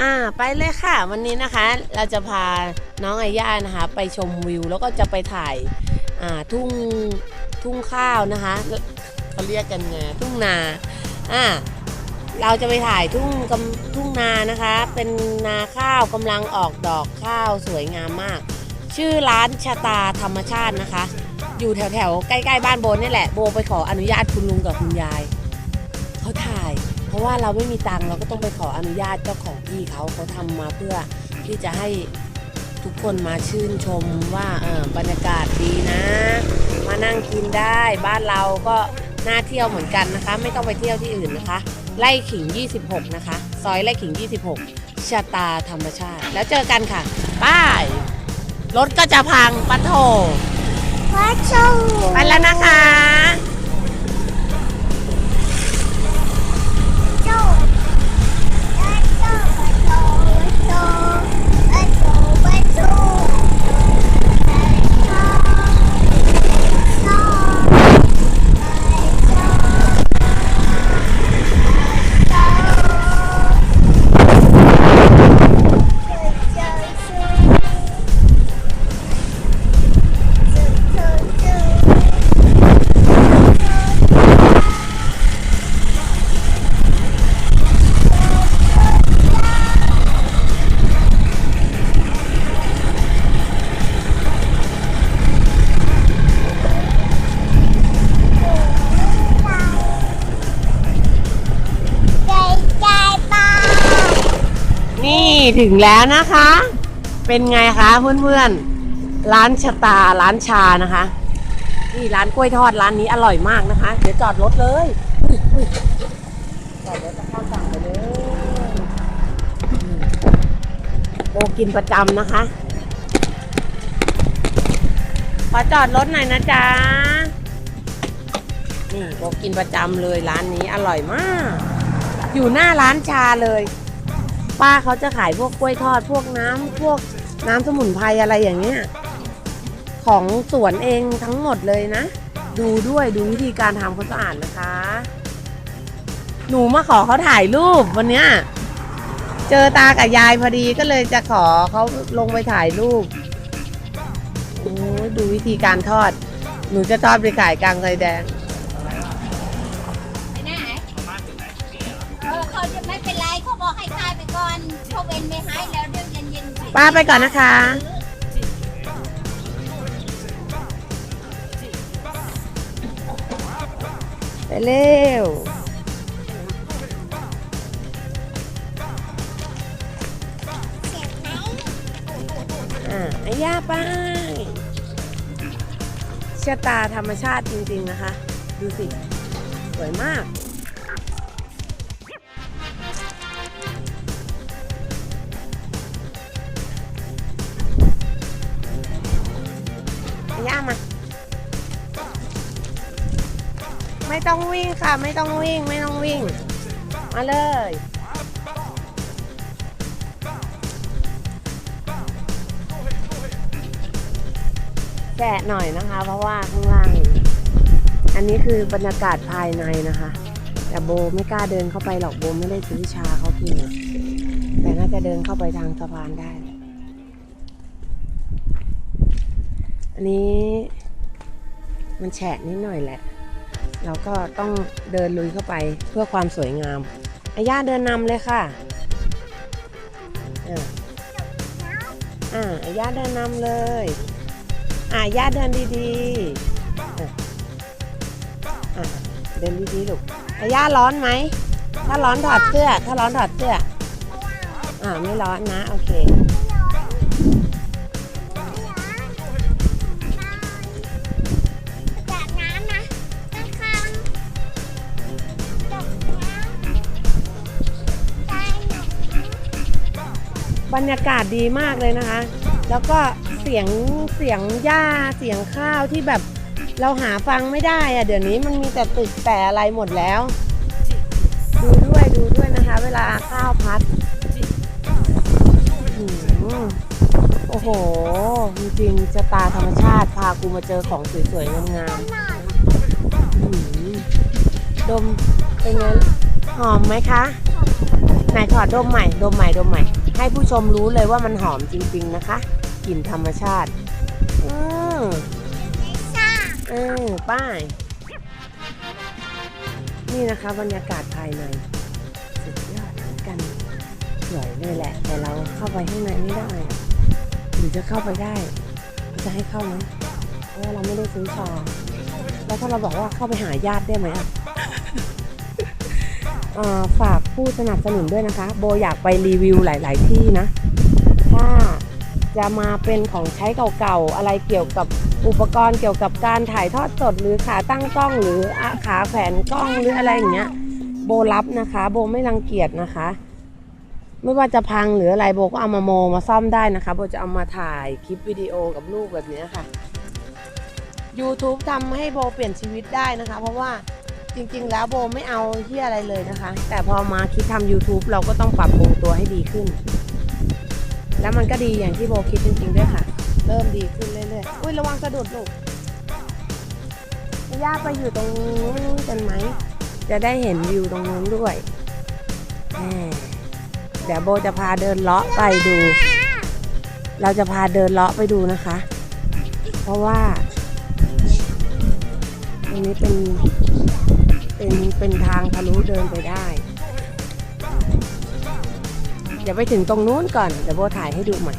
อ่าไปเลยค่ะ วันนี้นะคะ เราจะพาน้องไอย่านะคะ ไปชมวิวแล้วก็จะไปถ่ายอ่าทุ่งทุ่งข้าวนะคะเขาเรียกกันไงทุ่งนาอ่าเราจะไปถ่ายทุ่งกำทุ่งนานะคะ เป็นนาข้าวกำลังออกดอกข้าวสวยงามมาก ชื่อร้านชะตาธรรมชาตินะคะ อยู่แถวแถวๆใกล้ๆบ้านโบนี่แหละโบไปขออนุญาตคุณลุงกับคุณยายเขาถ่าย ราะว่าเราไม่มีตังค์เราก็ต้องไปขออนุญาตเจ้าของที่เขาเขาทำมาเพื่อที่จะให้ทุกคนมาชื่นชมว่าเออบรรยากาศดีนะ มานั่งกินได้ บ้านเราก็น่าเที่ยวเหมือนกันนะคะ ไม่ต้องไปเที่ยวที่อื่นนะคะ ไล่ขิง 26 นะคะ ซอยไล่ขิง 26ชะตาธรรมชาติ แล้วเจอกันค่ะป้ายรถก็จะพังปะโถพระชูไปแล้วนะคะ ถึงแล้วนะคะ เป็นไงคะเพื่อนๆ ร้านชะตาร้านชานะคะ นี่ร้านกล้วยทอดร้านนี้อร่อยมากนะคะ เดี๋ยวจอดรถเลยจอดรถจะเข้าสั่งไปเลยโบกินประจำนะคะ ขอจอดรถหน่อยนะจ๊ะ นี่โบกินประจำเลยร้านนี้อร่อยมาก อยู่หน้าร้านชาเลย ป้าเขาจะขายพวกกล้วยทอดพวกน้ำพวกน้ำสมุนไพรอะไรอย่างเงี้ยของสวนเองทั้งหมดเลยนะ ดูด้วยดูวิธีการทำควาสะอาดนะคะ หนูมาขอเขาถ่ายรูปวันเนี้ยเจอตากับยายพอดีก็เลยจะขอเขาลงไปถ่ายรูปโอ้ดูวิธีการทอด หนูจะทอดไปขายกลางไฟแดงไปไหนเออเขาจะไม่เป็นไร บอกให้คายไปก่อนเขาเว้นไม่ให้แล้วเดี๋ยวเย็นๆสิป้าไปก่อนนะคะ ไปเร็วเสียบไหมอ่าไอ้ย่าไป้ายชะตาธรรมชาติจริงๆนะคะ ดูสิ สวยมาก ไม่ต้องวิ่งค่ะ ไม่ต้องวิ่ง ไม่ต้องวิ่ง มาเลย แกะหน่อยนะคะ เพราะว่าข้างล่าง อันนี้คือบรรยากาศภายในนะคะ แต่โบไม่กล้าเดินเข้าไปหรอกโบไม่ได้ซื้อชาเขากินแต่น่าจะเดินเข้าไปทางสะพานได้ อันนี้มันแฉะนิดหน่อยแหละ เราก็ต้องเดินลุยเข้าไปเพื่อความสวยงามอาย่าเดินนำเลยค่ะอ่าอ่าอาย่าเดินนำเลยอะย่าเดินดีๆอะอะเดินดีๆลูกอะย่าร้อนไหมถ้าร้อนถอดเสื้อ ถ้าร้อนถอดเสื้ออ่าไม่ร้อนนะ โอเค บรรยากาศดีมากเลยนะคะ แล้วก็เสียงเสียงหญ้าเสียงข้าวที่แบบเราหาฟังไม่ได้อะเดี๋ยวนี้มันมีแต่ตึกแต่อะไรหมดแล้ว ดูด้วยดูด้วยนะคะ เวลาข้าวพัดอื้อหือโอ้โห จริงๆจะตาธรรมชาติพากูมาเจอของสวยๆงามๆดมเป็นไงหอมไหมคะ ไหนขอดมใหม่ ดมใหม่ ดมใหม่ ให้ผู้ชมรู้เลยว่ามันหอมจริงๆนะคะกลิ่นธรรมชาติอืมไม่ทราบเออป้าย นี่นะคะบรรยากาศภายใน สุดยอดเหมือนกันสวยเลยแหละ แต่เราเข้าไปข้างในไม่ได้อะหรือจะเข้าไปได้ จะให้เข้าไหมเพราะว่าเราไม่ได้ซื้อชาแล้วถ้าเราบอกว่าเข้าไปหาญาติได้ไหมอะเอ่อ ฝากผู้สนับสนุนด้วยนะคะ โบอยากไปรีวิวหลาย ๆ ที่นะ ถ้าจะมาเป็นของใช้เก่าๆ อะไรเกี่ยวกับอุปกรณ์เกี่ยวกับการถ่ายทอดสด หรือขาตั้งกล้องหรือขาแขวนกล้องหรืออะไรอย่างเงี้ย โบรับนะคะ โบไม่รังเกียจนะคะ ไม่ว่าจะพังหรืออะไรโบก็เอามาโมมาซ่อมได้นะคะ โบจะเอามาถ่ายคลิปวิดีโอกับลูกแบบนี้ค่ะ YouTube ทำให้โบเปลี่ยนชีวิตได้นะคะ เพราะว่า จริงๆ แล้วโบไม่เอาที่อะไรเลยนะคะ แต่พอมาคิดทำ YouTube เราก็ต้องปรับปรุงตัวให้ดีขึ้น แล้วมันก็ดีอย่างที่โบคิดจริงๆด้วยค่ะ เริ่มดีขึ้นเรื่อยๆ อุ้ยระวังสะดุดลูกย่าไปอยู่ตรงนู้นกันไหม จะได้เห็นวิวตรงนู้นด้วย เดี๋ยวโบจะพาเดินเลาะไปดู เราจะพาเดินเลาะไปดูนะคะ เพราะว่าตรงนี้เป็น เป็นทางทะลุเดินไปได้ เดี๋ยวไปถึงตรงนู้นก่อน เดี๋ยวโบถ่ายให้ดูใหม่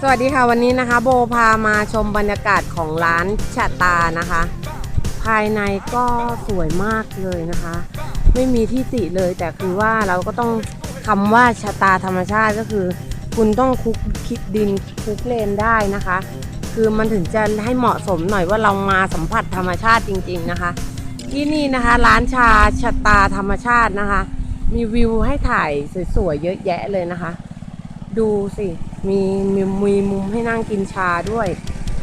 สวัสดีค่ะวันนี้นะคะ โบพามาชมบรรยากาศของร้านชะตานะคะ ภายในก็สวยมากเลยนะคะ ไม่มีที่ติเลยแต่คือว่าเราก็ต้องคำว่าชะตาธรรมชาติก็คือ คุณต้องคุกคิดดินคุกเลนได้นะคะ คือมันถึงจะให้เหมาะสมหน่อยว่าเรามาสัมผัสธรรมชาติจริง ๆนะคะ ที่นี่นะคะร้านชาชะตาธรรมชาตินะคะ มีวิวให้ถ่ายสวยๆเยอะแยะเลยนะคะ ดูสิมีมีมีมุมให้นั่งกินชาด้วย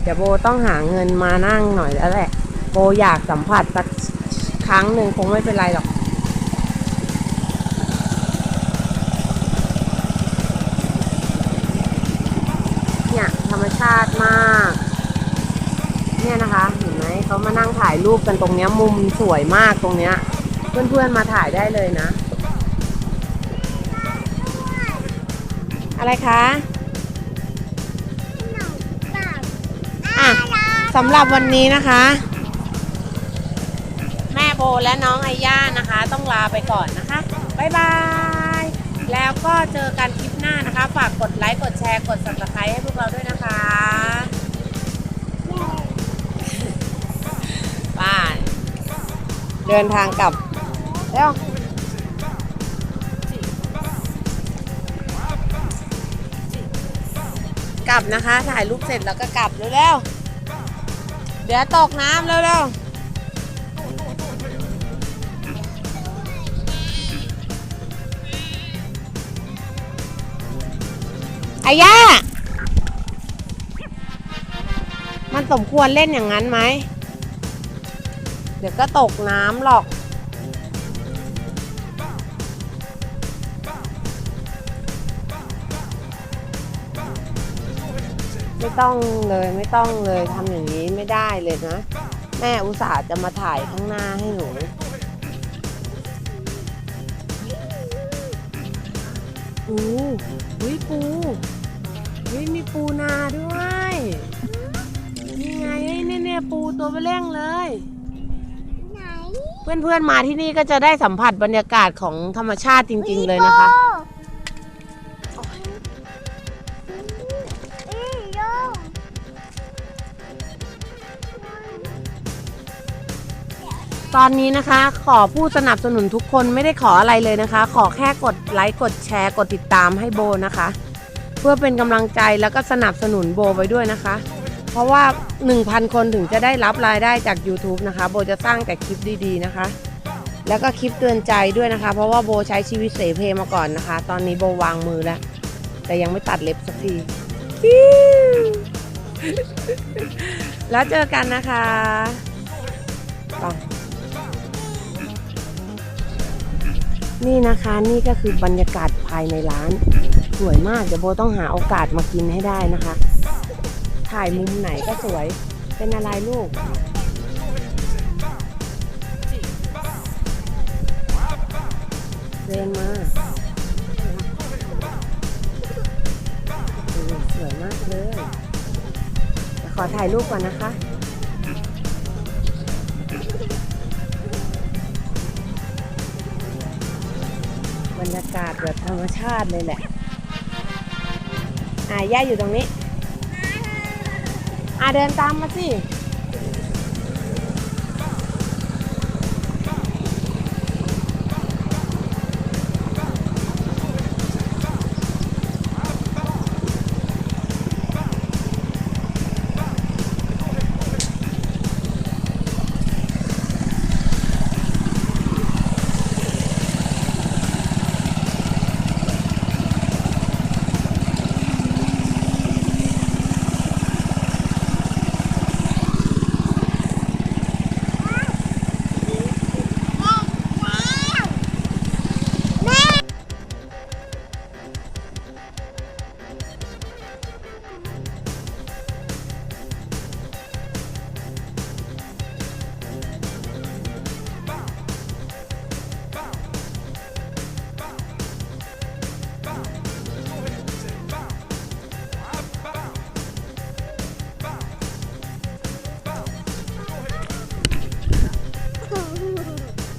เดี๋ยวโบต้องหาเงินมานั่งหน่อยแล้วแหละ โบอยากสัมผัสสักครั้งหนึ่งคงไม่เป็นไรหรอกเนี่ยธรรมชาติมาก เนี่ยนะคะเห็นไหมเขามานั่งถ่ายรูปกันตรงเนี้ยมุมสวยมากตรงเนี้ย เพื่อนๆมาถ่ายได้เลยนะ อะไรคะหนูกับอะสำหรับวันนี้นะคะ แม่โบและน้องไอย่านะคะ ต้องลาไปก่อนนะคะบ๊ายบายแล้วก็เจอกันคลิปหน้านะคะ ฝากกดไลค์กดแชร์กด subscribe ให้พวกเราด้วยนะคะบายเดินทางกลับเร็ว ลับนะคะ ถ่ายรูปเสร็จแล้วก็กลับเร็วๆเดี๋ยวตกน้ำเร็วๆอาย่า มันสมควรเล่นอย่างนั้นไหม เดี๋ยวก็ตกน้ำหรอก ต้องเลยไม่ต้องเลยทำอย่างนี้ไม่ได้เลยนะ แม่อุตส่าห์จะมาถ่ายข้างหน้าให้หนูปูอุ้ยปูอุ้ยมีปูนาด้วยนี่ไงเนี่ยเนี่ยปูตัวเบลเร่งเลยไหนเพื่อนๆมาที่นี่ก็จะได้สัมผัสบรรยากาศของธรรมชาติจริง ๆ เลยนะคะ ตอนนี้นะคะ ขอผู้สนับสนุนทุกคนไม่ได้ขออะไรเลยนะคะ ขอแค่กดไลค์กดแชร์ กดติดตามให้โบนะคะ เพื่อเป็นกำลังใจแล้วก็สนับสนุนโบไปด้วยนะคะ เพราะว่า 1,000 คนถึงจะได้รับรายได้จาก YouTube นะคะ โบจะสร้างแต่คลิปดีๆนะคะ แล้วก็คลิปเตือนใจด้วยนะคะ เพราะว่าโบใช้ชีวิตเสเพมาก่อนนะคะ ตอนนี้โบวางมือแล้ว แต่ยังไม่ตัดเล็บสักทีแล้วเจอกันนะคะไป นี่นะคะนี่ก็คือบรรยากาศภายในร้าน สวยมากเดี๋ยวโบต้องหาโอกาสมากินให้ได้นะคะ ถ่ายมุมไหนก็สวยเป็นอะไรลูกเดินมาสวยมากเลยขอถ่ายรูปก่อนนะคะากาศแบบธรรมชาติเลยแหละ อ่าย่าอยู่ตรงนี้ อ่าเดินตามมาสิ